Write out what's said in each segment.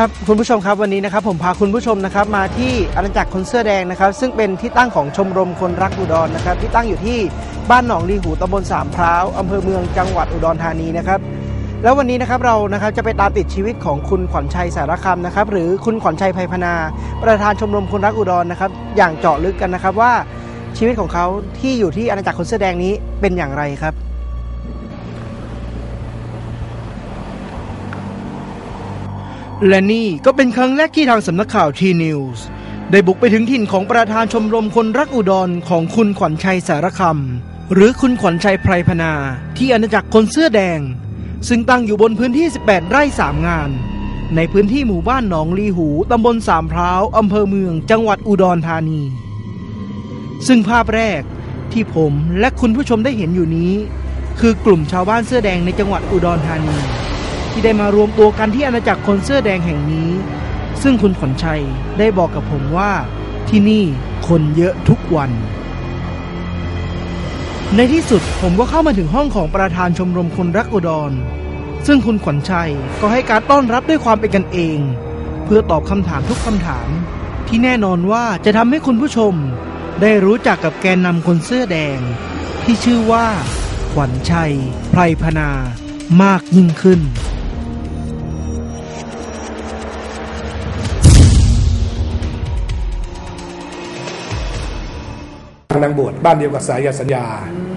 ครับคุณผู้ชมครับวันนี้นะครับผมพาคุณผู้ชมนะครับมาที่อาณาจักรคนเสื้อแดงนะครับ ซึ่งเป็นที่ตั้งของชมรมคนรักอุดรนะครับ ที่ตั้งอยู่ที่บ้านหนองลีหูตำบลสามพร้าวอำเภอเมืองจังหวัดอุดรธานีนะครับ แล้ววันนี้นะครับเรานะครับจะไปตามติดชีวิตของคุณขวัญชัยสารคำนะครับ หรือคุณขวัญชัยไพพนา ประธานชมรมคนรักอุดรนะครับ อย่างเจาะลึกกันนะครับว่าชีวิตของเขาที่อยู่ที่อาณาจักรคนเสื้อแดงนี้เป็นอย่างไรครับ และนี่ก็เป็นครั้งแรกที่ทางสำนักข่าวทีนิวส์ได้บุกไปถึงถิ่นของประธานชมรมคนรักอุดรของคุณขวัญชัยสารคำหรือคุณขวัญชัยไพรพนา ที่อาณาจักรคนเสื้อแดง ซึ่งตั้งอยู่บนพื้นที่ 18 ไร่ 3 งาน ในพื้นที่หมู่บ้านหนองลีหูตำบลสามพร้าวอำเภอเมือง จังหวัดอุดรธานี ซึ่งภาพแรกที่ผมและคุณผู้ชมได้เห็นอยู่นี้ คือกลุ่มชาวบ้านเสื้อแดงในจังหวัดอุดรธานี ที่ได้มารวมตัวกันที่อาณาจักรคนเสื้อแดงแห่งนี้ ซึ่งคุณขวัญชัยได้บอกกับผมว่า ที่นี่คนเยอะทุกวัน ในที่สุดผมก็เข้ามาถึงห้องของประธานชมรมคนรักอุดร ซึ่งคุณขวัญชัยก็ให้การต้อนรับด้วยความเป็นกันเอง เพื่อตอบคำถามทุกคำถาม ที่แน่นอนว่าจะทำให้คุณผู้ชม ได้รู้จักกับแกนนำคนเสื้อแดง ที่ชื่อว่าขวัญชัย ไพรพนามากยิ่งขึ้น นางบวชบ้านเดียวกับสายยาสัญญา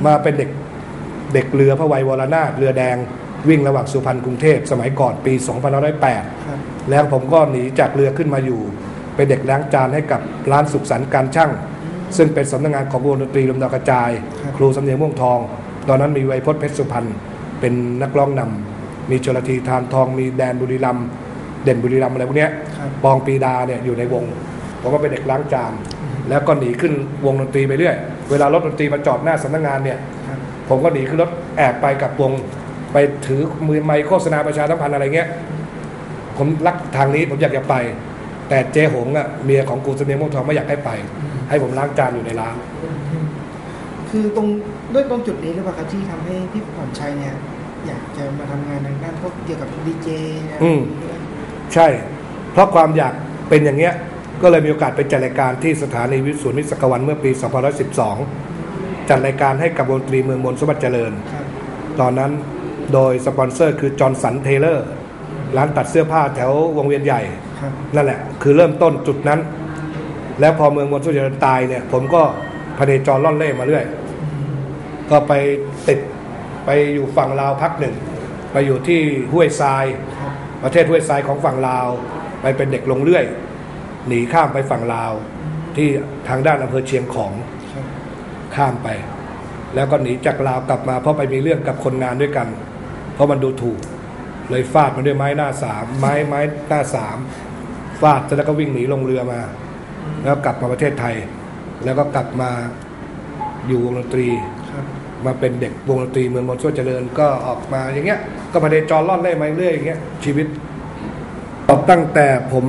มาเป็นเด็กเด็กเรือพระวัยวรนาถเรือแดงวิ่งระหว่างสุพรรณกรุงเทพสมัยก่อนปี 2508 แล้วผมก็หนีจากเรือขึ้นมาอยู่ เป็นเด็กล้างจานให้กับร้านสุขสันต์การช่าง ซึ่งเป็นสำนักงานของวงดนตรีลมดาวกระจาย ครูสำเนียงม่วงทอง ตอนนั้นมีไวยพจน์เพชรสุพรรณเป็นนักร้องนำมีชลทีทานทองมีแดนบุรีรัมย์เด่นบุรีรัมย์อะไรพวกเนี้ยครับปองปีดาเนี่ยอยู่ในวงผมก็เป็นเด็กล้างจาน แล้วก็หนีขึ้นวงดนตรีไปเรื่อย เวลารถดนตรีมาจอดหน้าสำนักงานเนี่ยครับผมก็หนีขึ้นรถแอบไปกับวง ไปถือมือไมค์โฆษณาประชาสัมพันธ์อะไรเงี้ย ผมรักทางนี้ผมอยากจะไป แต่เจ๊หงอะเมียของกูเสนียงม่วงทองไม่อยากให้ไป ให้ผมล้างจานอยู่ในร้าน คือตรงด้วยตรงจุดนี้หรือเปล่าครับที่ทำให้พี่ขวัญชัยเนี่ยอยากจะมาทำงานทางด้านพวกเกี่ยวกับดีเจอืมใช่ เพราะความอยากเป็นอย่างเงี้ย ก็เลยมีโอกาสไปจัดรายการที่สถานีวิทยุศูนย์วิศกวันเมื่อปี2512 จัดรายการให้กับวงดนตรีเมืองมนสมบัติเจริญ ตอนนั้นโดยสปอนเซอร์คือจอห์นสันเทเลอร์ร้านตัดเสื้อผ้าแถววงเวียนใหญ่ นั่นแหละ คือเริ่มต้นจุดนั้น แล้วพอเมืองมนสมบัติเจริญตายเนี่ย ผมก็พเนจรล่อนเล่มาเรื่อย ก็ไปติดไปอยู่ฝั่งลาวพักหนึ่ง ไปอยู่ที่ห้วยทราย ประเทศห้วยทรายของฝั่งลาว ไปเป็นเด็กลงเรื่อย หนีข้ามไปฝั่งลาว ที่ทางด้านอำเภอเชียงของข้ามไป แล้วก็หนีจากลาวกลับมาเพราะไปมีเรื่องกับคนงานด้วยกัน เพราะมันดูถูก เลยฟาดมันด้วยไม้หน้าสามไม้ไม้หน้าสามฟาดเสร็จแล้วก็วิ่งหนีลงเรือมา แล้วกลับมาประเทศไทย แล้วก็กลับมาอยู่วงดนตรีมาเป็นเด็กวงดนตรีเมืองมนต์ช่วเจริญก็ออกมาอย่างเงี้ย ก็พเนจอรล่อนเล่มาเรื่อยอย่างเงี้ยชีวิตตั้งแต่ผม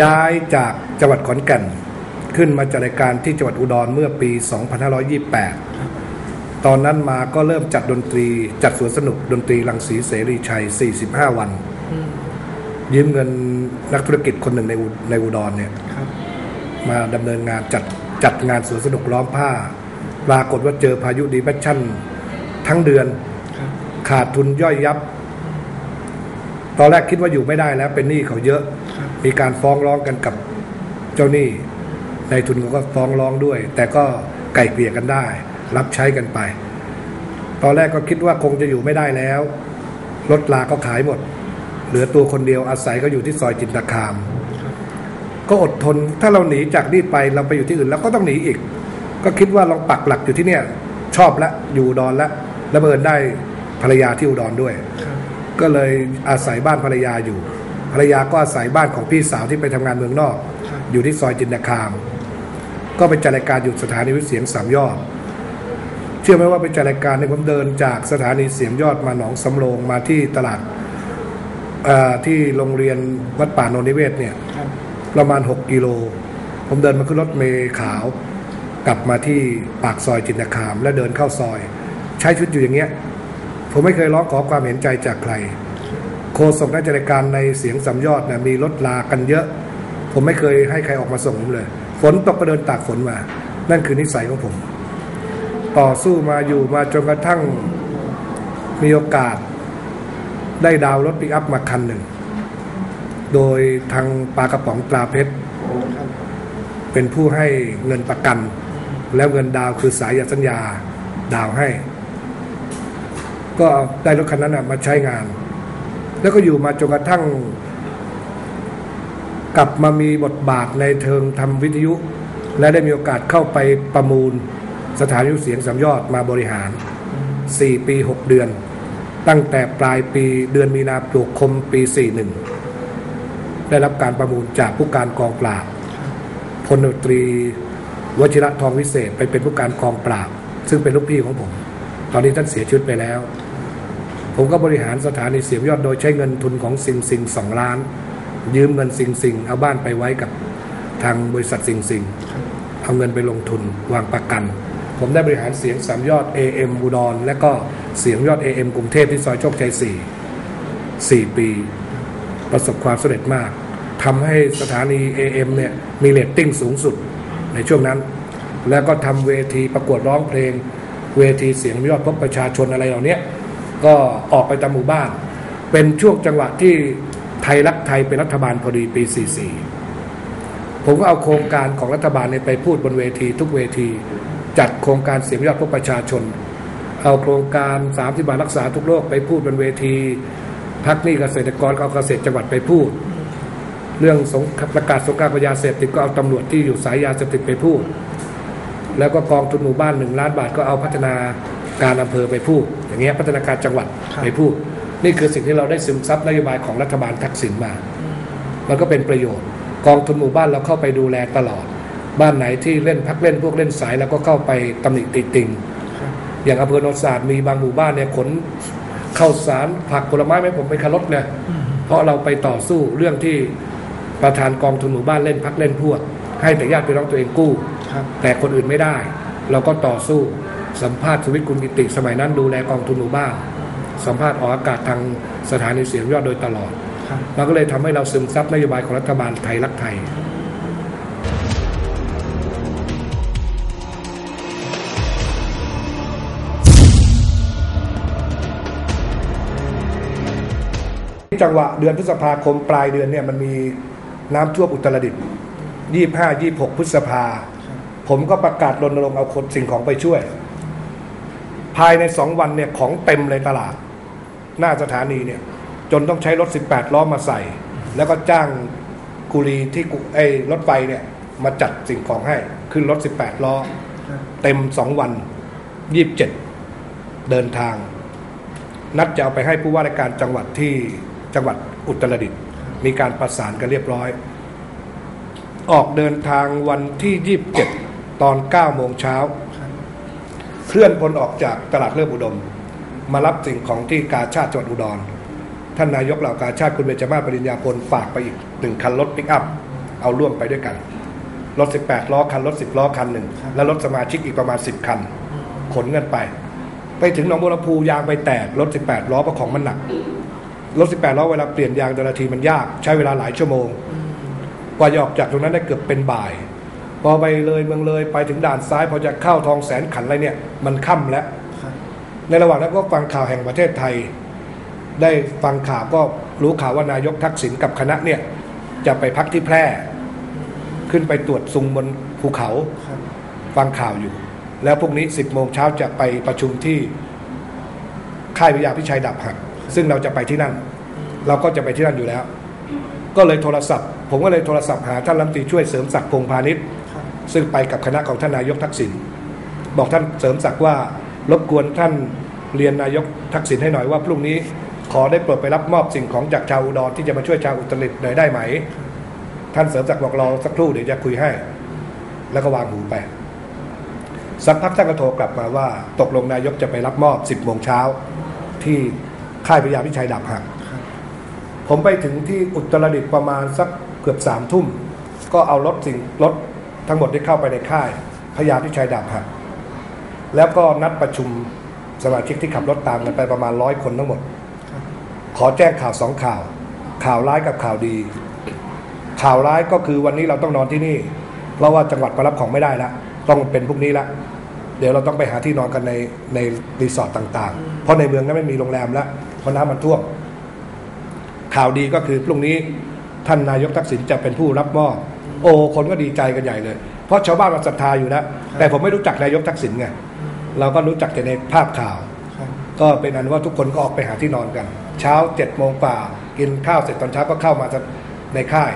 ย้ายจากจังหวัดขอนแก่น ขึ้นมาจัดรายการที่จังหวัดอุดรเมื่อปี 2528 ตอนนั้นมาก็เริ่มจัดดนตรีจัดสวนสนุกดนตรีลังสีเสรีชัย 45 วันอืมยืมเงินนักธุรกิจคนหนึ่งในอุในอุดรเนี่ยครับมาดำเนินงานจัดจัดงานสวนสนุกล้อมผ้า ปรากฏว่าเจอพายุดีแมชชั่น ทั้งเดือนครับขาดทุนย่อยยับ ตอนแรกคิดว่าอยู่ไม่ได้แล้วเป็นหนี้เขาเยอะครับ มีการฟ้องร้องกันกับเจ้าหนี้ในายทุนเขาก็ฟ้องร้องด้วย แต่ก็ไก่เกลี่ยกันได้ รับใช้กันไป ตอนแรกก็คิดว่าคงจะอยู่ไม่ได้แล้วรถลาก็ขายหมด เหลือตัวคนเดียวอาศัยก็อยู่ที่ซอยจินตคาม ก็อดทนถ้าเราหนีจากนี่ไปเราไปอยู่ที่อื่นแล้วก็ต้องหนีอีก ก็คิดว่าลองปักหลักอยู่ที่เนี่ย ชอบละอยู่อุดอนละแล้วเบินได้ภรรยาที่อุดรด้วยครับก็เลยอาศัยบ้านภรรยาอยู่ภ รรยาก็อาศัยบ้านของพี่สาวที่ไปทำงานเมืองนอกครับอยู่ที่ซอยจินดาคาม ก็ไปจัดรายการอยู่สถานีวิทยุเสียงสามยอด เชื่อไหมว่าไปจัดรายการเนี่ยผมเดินจากสถานีเสียงยอดมาหนองสำโรงมาที่ตลาดเอ่อที่โรงเรียนวัดป่าโนนนิเวศเนี่ยครับประมาณ 6 กิโล ผมเดินมาขึ้นรถเมล์ขาว กลับมาที่ปากซอยจินตคาม แล้วเดินเข้าซอย ใช้ชีวิตอยู่อย่างเงี้ย ผมไม่เคยร้องขอความเห็นใจจากใคร โฆษกนักจัดการในเสียงสามยอดเนี่ยมีรถลากันเยอะ ผมไม่เคยให้ใครออกมาส่งผมเลย ฝนตกก็เดินตากฝนมา นั่นคือนิสัยของผม ต่อสู้มาอยู่มาจนกระทั่งมีโอกาส ได้ดาวรถปิกอัพมาคันหนึ่ง โดยทางปลากระป๋องตราเพชร เป็นผู้ให้เงินประกัน แล้วเงินดาวคือสายสัญญาดาวให้ ก็เอาได้รถคันนั้นมาใช้งาน แล้วก็อยู่มาจนกระทั่ง กลับมามีบทบาทในเทิงทำวิทยุ และได้มีโอกาสเข้าไปประมูลสถานีเสียงสามยอดมาบริหาร 4 ปี 6 เดือน ตั้งแต่ปลายปีเดือนมีนาปลูกคมปี 41 ได้รับการประมูลจากผู้การกองปราบพลตรีวชิระทองวิเศษไปเป็นผู้การกองปราบ ซึ่งเป็นลูกพี่ของผม ตอนนี้ท่านเสียชีวิตไปแล้ว ผมก็บริหารสถานีเสียงยอดโดยใช้เงินทุนของสิงสิงสองล้าน ยืมเงินสิงสิงเอาบ้านไปไว้กับทางบริษัทสิงสิงเอาเงินไปลงทุนวางประกัน ผมได้บริหารเสียงสามยอด AM อุดรและก็เสียงยอด AM กรุงเทพที่ซอยโชคชัย4 4 ปี ประสบความสำเร็จมากทำให้สถานี AM เนี่ยมีเรตติ้งสูงสุดในช่วงนั้น แล้วก็ทำเวทีประกวดร้องเพลง เวทีเสียงยอดพบประชาชนอะไรเหล่านี้ ก็ออกไปตามหมู่บ้าน เป็นช่วงจังหวะที่ไทยรักไทยเป็นรัฐบาลพอดีปี 44 ผมก็เอาโครงการของรัฐบาลเนี่ยไปพูดบนเวที ทุกเวที จัดโครงการเสียงยอดพบประชาชน เอาโครงการ30บาทรักษาทุกโรคไปพูดบนเวทีพักนี้เกษตรกรก็เอาเกษตรจังหวัดไปพูด เรื่องสงประกาศสงครามยาเสพติดก็เอาตำรวจที่อยู่สายยาเสพติดไปพูด แล้วก็กองทุนหมู่บ้านหนึ่งล้านบาทก็เอาพัฒนา การอำเภอไปพูด อย่างเงี้ยพัฒนาการจังหวัดครับไปพูด นี่คือสิ่งที่เราได้ซึมซับนโยบายของรัฐบาลทักษิณมา มันก็เป็นประโยชน์ กองทุนหมู่บ้านเราเข้าไปดูแลตลอด บ้านไหนที่เล่นพักเล่นพวกเล่นสายแล้วก็เข้าไปตำหนิติติงอย่างอำเภอโนนสาดมีบางหมู่บ้านเนี่ยขนข้าวสารผักผลไม้ไม่ผมไปคารถเนี่ยเพราะเราไปต่อสู้เรื่องที่ประธานกองทุนหมู่บ้านเล่นพักเล่นพวก ให้แต่ญาติพี่น้องตัวเองกู้ครับแต่คนอื่นไม่ได้ เราก็ต่อสู้ สัมภาษณ์สวิตคุณกิติ สมัยนั้นดูแลกองทุนหมู่บ้านสัมภาษณ์ออกอากาศทางสถานีเสียงยอดโดยตลอดครับมันก็เลยทำให้เราซึมซับนโยบายของรัฐบาลไทยรักไทยจังหวะเดือนพฤษภาคมปลายเดือนเนี่ยมันมีน้ำท่วมอุตรดิตถ์ยี่ห้ายี่หกพฤษภา ผมก็ประกาศรณรงค์เอาคนสิ่งของไปช่วย ภายในสองวันเนี่ยของเต็มเลยตลาด หน้าสถานีเนี่ย จนต้องใช้รถ 18 ล้อมาใส่ แล้วก็จ้างกุลีที่กุไอ้รถไฟเนี่ย มาจัดสิ่งของให้ ขึ้นรถ 18 ล้อ เต็มสองวัน 27 เดินทาง นัดจะเอาไปให้ผู้ว่าราชการจังหวัดที่จังหวัดอุตรดิตถ์มีการประสานกันเรียบร้อย ออกเดินทางวันที่ 27 ตอน 9 โมงเช้า เคลื่อนพลออกจากตลาดเริ่มอุดม มารับสิ่งของที่กาชาติจังหวัดอุดร ท่านนายกเหล่ากาชาติคุณเบญจมาศปริญญาพลฝากไปอีกหนึ่งคันรถปิกอัพ เอาร่วมไปด้วยกัน รถ 18 ล้อคันรถ 10 ล้อคันหนึ่งและรถสมาชิกอีกประมาณ 10 คัน ขนกันไป ไปถึงหนองบัวลำพูยางไปแตกรถ 18 ล้อเพราะของมันหนักรถ 18 ล้อเวลาเปลี่ยนยางแต่ละทีมันยาก ใช้เวลาหลายชั่วโมงกว่าจะออกจากตรงนั้นได้เกือบเป็นบ่าย พอไปเลยเมืองเลยไปถึงด่านซ้ายพอจะเข้าทองแสนขันอะไรเนี่ย มันค่ำแล้วครับในระหว่างนั้นก็ฟังข่าวแห่งประเทศไทย ได้ฟังข่าวก็รู้ข่าวว่านายกทักษิณกับคณะเนี่ยจะไปพักที่แพร่ ขึ้นไปตรวจซุงบนภูเขาครับฟังข่าวอยู่ แล้วพรุ่งนี้10โมงเช้าจะไปประชุมที่ค่ายวิทยาพิชัยดับหัก ซึ่งเราจะไปที่นั่น เราก็จะไปที่นั่นอยู่แล้ว ก็เลยโทรศัพท์ ผมก็เลยโทรศัพท์หาท่านรัฐมนตรีช่วยเสริมศักดิ์พงษ์พาณิชย์ครับ ซึ่งไปกับคณะของท่านนายกทักษิณบอกท่านเสริมศักดิ์ว่ารบกวนท่านเรียนนายกทักษิณให้หน่อยว่าพรุ่งนี้ขอได้โปรดไปรับมอบสิ่งของจากชาวอุดรที่จะมาช่วยชาวอุตรดิตถ์หน่อยได้ไหม ท่านเสริมศักดิ์บอกรอสักครู่เดี๋ยวจะคุยให้ แล้วก็วางหูไปสักพักท่านก็โทรกลับมาว่า ตกลงนายกจะไปรับมอบ 10โมงเช้าที่ค่ายพญาพิชัยดาบหัก ผมไปถึงที่อุตรดิตถ์ประมาณสักเกือบสามทุ่ม ก็เอารถสิ่งรถ ทั้งหมดที่เข้าไปในค่ายพญาพิชัยดาบหักแล้วก็นัดประชุมสมาชิกที่ขับรถตามกันไปประมาณร้อยคนทั้งหมด ขอแจ้งข่าวสองข่าว ข่าวร้ายกับข่าวดี ข่าวร้ายก็คือวันนี้เราต้องนอนที่นี่ เพราะว่าจังหวัดมารับของไม่ได้ละต้องเป็นพรุ่งนี้ละเดี๋ยวเราต้องไปหาที่นอนกันในในรีสอร์ทต่าง ๆ เพราะในเมืองนั้นไม่มีโรงแรมแล้วเพราะน้ำมันท่วมข่าวดีก็คือพรุ่งนี้ท่านนายกทักษิณจะเป็นผู้รับมอบ โอ้คนก็ดีใจกันใหญ่เลย เพราะชาวบ้านมันศรัทธาอยู่แล้ว แต่ผมไม่รู้จักนายกทักษิณไงเราก็รู้จักแต่ในภาพข่าวครับก็เป็นอันว่าทุกคนก็ออกไปหาที่นอนกัน เช้าเจ็ดโมงป่ากินข้าวเสร็จตอนเช้าก็เข้ามาในค่าย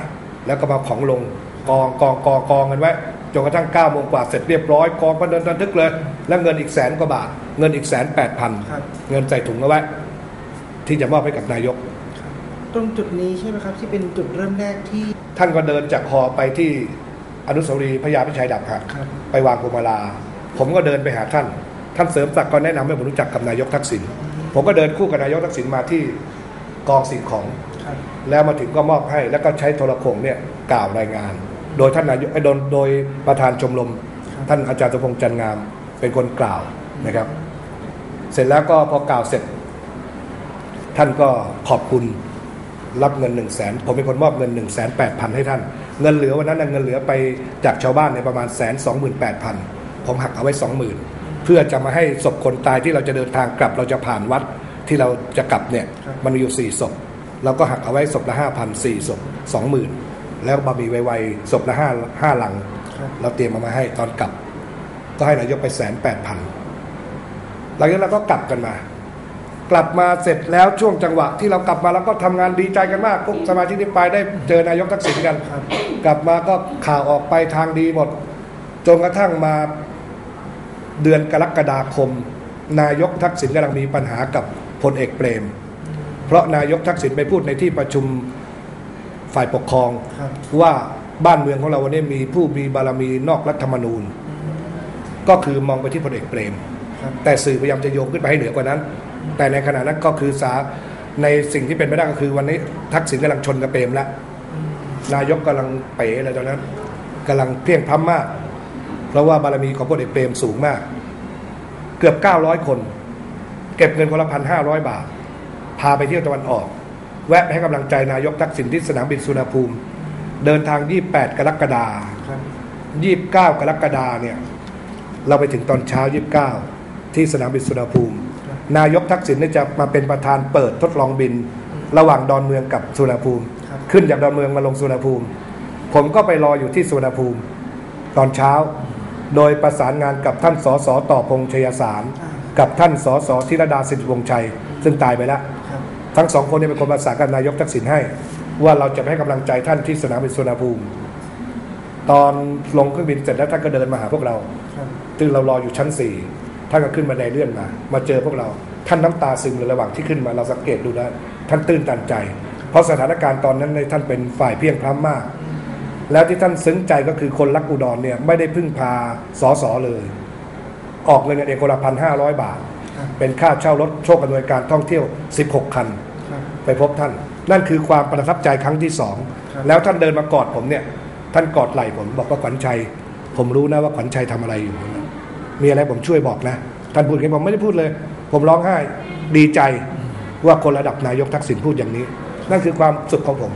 แล้วก็มาของลงกองกองกองกองกันไว้จนกระทั่งเก้าโมงกว่าเสร็จเรียบร้อยกองก็เดินบันทึกเลย แล้วเงินอีกแสนกว่าบาท เงินอีกแสนแปดพันครับเงินใส่ถุงเอาไว้ ที่จะมอบให้กับนายก ตรงจุดนี้ใช่ไหมครับ ที่เป็นจุดเริ่มแรกที่ ท่านก็เดินจากฮอไปที่อนุสาวรีย์พระยาพิชัยดาบหักครับ ไปวางพวงมาลา ผมก็เดินไปหาท่าน ท่านเสริมศักดิ์ก็แนะนำให้ผมรู้จักกับนายกทักษิณผมก็เดินคู่กับนายกทักษิณมาที่กองสิ่งของ ครับ แล้วมาถึงก็มอบให้แล้วก็ใช้โทรโขงเนี่ยกล่าวรายงาน โดยท่านนายกเอ้ยโดยโดยประธานชมรมครับ ท่านอาจารย์สมพงษ์จันทร์งามเป็นคนกล่าวนะครับ เสร็จแล้วก็พอกล่าวเสร็จ ท่านก็ขอบคุณ รับเงินหนึ่งแสนผมเป็นคนมอบเงินหนึ่งแสนแปดพันให้ท่าน เงินเหลือวันนั้นนะเงินเหลือไปจากชาวบ้านในยประมาณแสนสองหมื่นแปดพันผมหักเอาไว้สองหมื่นเพื่อจะมาให้ศพคนตายที่เราจะเดินทางกลับเราจะผ่านวัดที่เราจะกลับเนี่ยครับมันมีอยู่สี่ศพเราก็หักเอาไว้ศพละห้าพันสี่ศพสองหมื่นแล้วบะหมี่ไวๆศพละห้าห้าลังครับเราเตรียมมามาให้ตอนกลับ ก็ให้นายกไปแสนแปดพันหลังจากนั้นเราก็กลับกันมา กลับมาเสร็จแล้วช่วงจังหวะที่เรากลับมาแล้วก็ทำงานดีใจกันมากพวกสมาชิกที่ไปได้เจอนายกทักษิณกันครับกลับมาก็ข่าวออกไปทางดีหมดจนกระทั่งมาเดือนกรกฎาคม นายกทักษิณกำลังมีปัญหากับพลเอกเปรม เพราะนายกทักษิณไปพูดในที่ประชุมฝ่ายปกครองครับว่าบ้านเมืองของเราวันนี้มีผู้มีบารมีนอกรัฐธรรมนูญ ก็คือมองไปที่พลเอกเปรมครับแต่สื่อพยายามจะโยงขึ้นไปให้เหนือกว่านั้น แต่ในขณะนั้นก็คือสาในสิ่งที่เป็นไปได้ก็คือวันนี้ทักษิณกำลังชนกับเปรมแล้วนายกกำลังเป๋อะไรตอนนั้นกำลังเพียงพร้ำมาก เพราะว่าบารมีของพลเอกเปรมสูงมาก เกือบ 900 คน เก็บเงินคนละพันห้าร้อยบาท พาไปเที่ยวตะวันออก แวะให้กำลังใจนายกทักษิณที่สนามบินสุวรรภูมิ เดินทาง 28 กรกฎาคมยี่บเก้ากรกฎาเนี่ย เราไปถึงตอนเช้ายี่บเก้าที่สนามบินสุวรรภูมิ นายกทักษิณเนี่ยจะมาเป็นประธานเปิดทดลองบิน ระหว่างดอนเมืองกับสุวรรณภูมิครับขึ้นจากดอนเมืองมาลงสุวรรณภูมิ ผมก็ไปรออยู่ที่สุวรรณภูมิ ตอนเช้า โดยประสานงานกับท่านสสต่อพงษ์ชยสารอ่ากับท่านสสธิรดาสิริวงศ์ชัย ซึ่งตายไปแล้วครับทั้งสองคนเนี้เป็นคนประสานกับนายกทักษิณให้ ว่าเราจะไปให้กำลังใจท่านที่สนามบินสุวรรณภูมิ ตอนลงเครื่องบินเสร็จแล้วท่านก็เดินมาหาพวกเราครับซึ่งเรารออยู่ชั้นสี่ ท่านก็ขึ้นมาไดเลื่อนมา มาเจอพวกเรา ท่านน้ำตาซึมเลยระหว่างที่ขึ้นมาเราสังเกตดูได้ท่านตื้นตันใจ เพราะสถานการณ์ตอนนั้นในยท่านเป็นฝ่ายเพียงพร้ำมาก แล้วที่ท่านซึ้งใจก็คือคนรักอุดรเนี่ยไม่ได้พึ่งพาสอสอเลย ออกเงินกันเองคนละพันห้าร้อยบาทครับเป็นค่าเช่ารถโชคอำนวยการท่องเที่ยว 16 คันครับไปพบท่าน นั่นคือความประทับใจครั้งที่สองครับแล้วท่านเดินมากอดผมเนี่ยท่านกอดไหล่ผมบอกว่าขวัญชัย ผมรู้นะว่าขวัญชัยทำอะไรอยู่นะ มีอะไรผมช่วยบอกนะท่านพูดอย่างนี้ผมไม่ได้พูดเลย ผมร้องไห้ดีใจว่าคนระดับนายกทักษิณพูดอย่างนี้ นั่นคือความสุขของผม